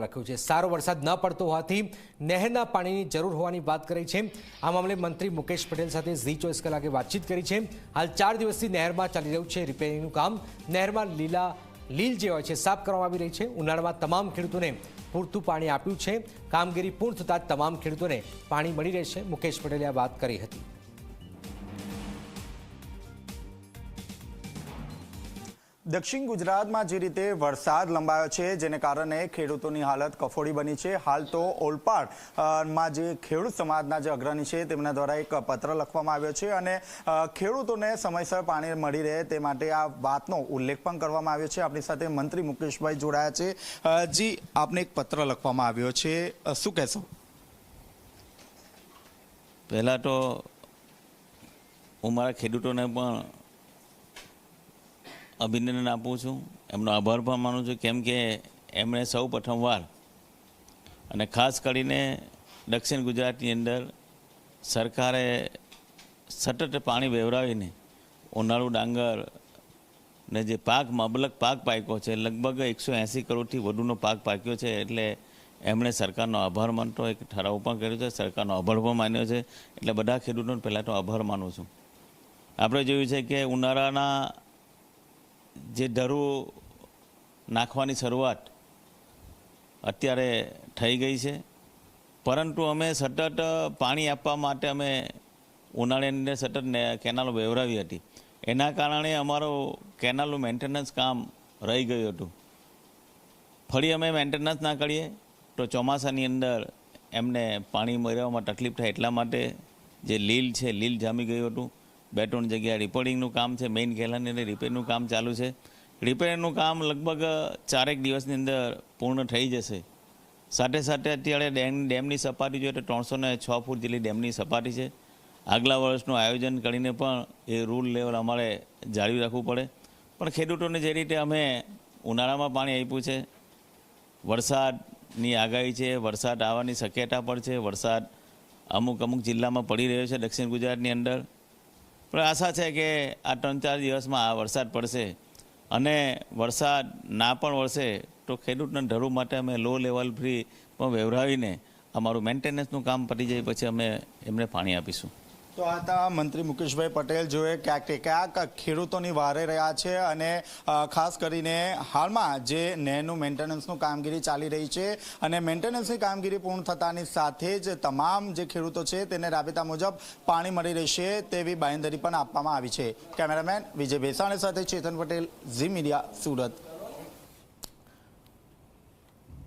લખ્યું છે. સારો વરસાદ ન પડતો હોવાથી નહેરના પાણીની જરૂર હોવાની વાત કરી છે. આ મામલે મંત્રી મુકેશ પટેલ સાથે ઝી ચોવીસ કલાકે વાતચીત કરી છે. હાલ ચાર દિવસથી નહેરમાં ચાલી રહ્યું છે રિપેરિંગનું કામ. નહેરમાં લીલા લીલ જે હોય છે, સાફ કરવામાં આવી રહી છે. ઉનાળામાં તમામ ખેડૂતોને પૂરતું પાણી આપ્યું છે. કામગીરી પૂર્ણ થતાં તમામ ખેડૂતોને પાણી મળી રહેશે. મુકેશ પટેલે આ વાત કરી હતી. દક્ષિણ ગુજરાતમાં જે રીતે વરસાદ લંબાયો છે, જેને કારણે ખેડૂતોની હાલત કફોડી બની છે. હાલ તો ઓલપાડમાં જે ખેડૂત સમાજના જે અગ્રણી છે, તેમના દ્વારા એક પત્ર લખવામાં આવ્યો છે અને ખેડૂતોને સમયસર પાણી મળી રહે તે માટે આ વાતનો ઉલ્લેખ પણ કરવામાં આવ્યો છે. આપણી સાથે મંત્રી મુકેશભાઈ જોડાયા છે. જી, આપને એક પત્ર લખવામાં આવ્યો છે. શું કહેશો? પહેલાં તો હું મારા ખેડૂતોને પણ અભિનંદન આપું છું. એમનો આભાર પણ માનું છું. કેમ કે એમણે સૌ પ્રથમવાર અને ખાસ કરીને દક્ષિણ ગુજરાતની અંદર સરકારે સતત પાણી વેવરાવીને ઉનાળુ ડાંગર ને જે પાક, મબલક પાક પાક્યો છે, લગભગ એકસો એંસી કરોડથી વધુનો પાક પાક્યો છે, એટલે એમણે સરકારનો આભાર માનતો, એક ઠરાવ પણ કર્યો છે, સરકારનો આભાર પણ માન્યો છે. એટલે બધા ખેડૂતોને પહેલાં તો આભાર માનું છું. આપણે જોયું છે કે ઉનાળાના જે ધરું નાખવાની શરૂઆત અત્યારે થઈ ગઈ છે. પરંતુ અમે સતત પાણી આપવા માટે અમે ઉનાળાની સતત કેનાલો વેવરાવી હતી. એના કારણે અમારું કેનાલનું મેન્ટેનન્સ કામ રહી ગયું હતું. ફરી અમે મેન્ટેનન્સ ના કરીએ તો ચોમાસાની અંદર એમને પાણી મેળવવામાં તકલીફ થાય એટલા માટે જે લીલ છે, લીલ જામી ગયું હતું. બે ત્રણ જગ્યાએ રિપેરિંગનું કામ છે મેઇન ગેલાની અને રિપેરનું કામ ચાલુ છે. રિપેરનું કામ લગભગ ચારેક દિવસની અંદર પૂર્ણ થઈ જશે. સાથે સાથે અત્યારે ડેમ, ડેમની સપાટી જોઈએ તો ત્રણસો ને છ ફૂટ જેટલી ડેમની સપાટી છે. આગલા વર્ષનું આયોજન કરીને પણ એ રૂલ લેવલ અમારે જાળવી રાખવું પડે. પણ ખેડૂતોને જે રીતે અમે ઉનાળામાં પાણી આપ્યું છે, વરસાદની આગાહી છે, વરસાદ આવવાની શક્યતા પણ છે, વરસાદ અમુક અમુક જિલ્લામાં પડી રહ્યો છે દક્ષિણ ગુજરાતની અંદર. પણ આશા છે કે આ ત્રણ ચાર દિવસમાં આ વરસાદ પડશે અને વરસાદ ના પણ વળશે તો ખેડૂતના ધરું માટે અમે લો લેવલ ફ્રી પણ વેવરાવીને અમારું મેન્ટેનન્સનું કામ પતી જાય પછી અમે એમને પાણી આપીશું. તો આ હતા મંત્રી મુકેશભાઈ પટેલ જોએ ક્યાંક કે ક્યાંક ખેડૂતોની વારે રહ્યા છે અને ખાસ કરીને હાલમાં જે નહેરનું મેન્ટેનન્સનું કામગીરી ચાલી રહી છે અને મેન્ટેનન્સની કામગીરી પૂર્ણ થતાની સાથે જ તમામ જે ખેડૂતો છે તેને રાબેતા મુજબ પાણી મળી રહેશે તેવી બાંયધરી પણ આપવામાં આવી છે. કેમેરામેન વિજય ભેસાણી સાથે ચેતન પટેલ, ઝી મીડિયા, સુરત.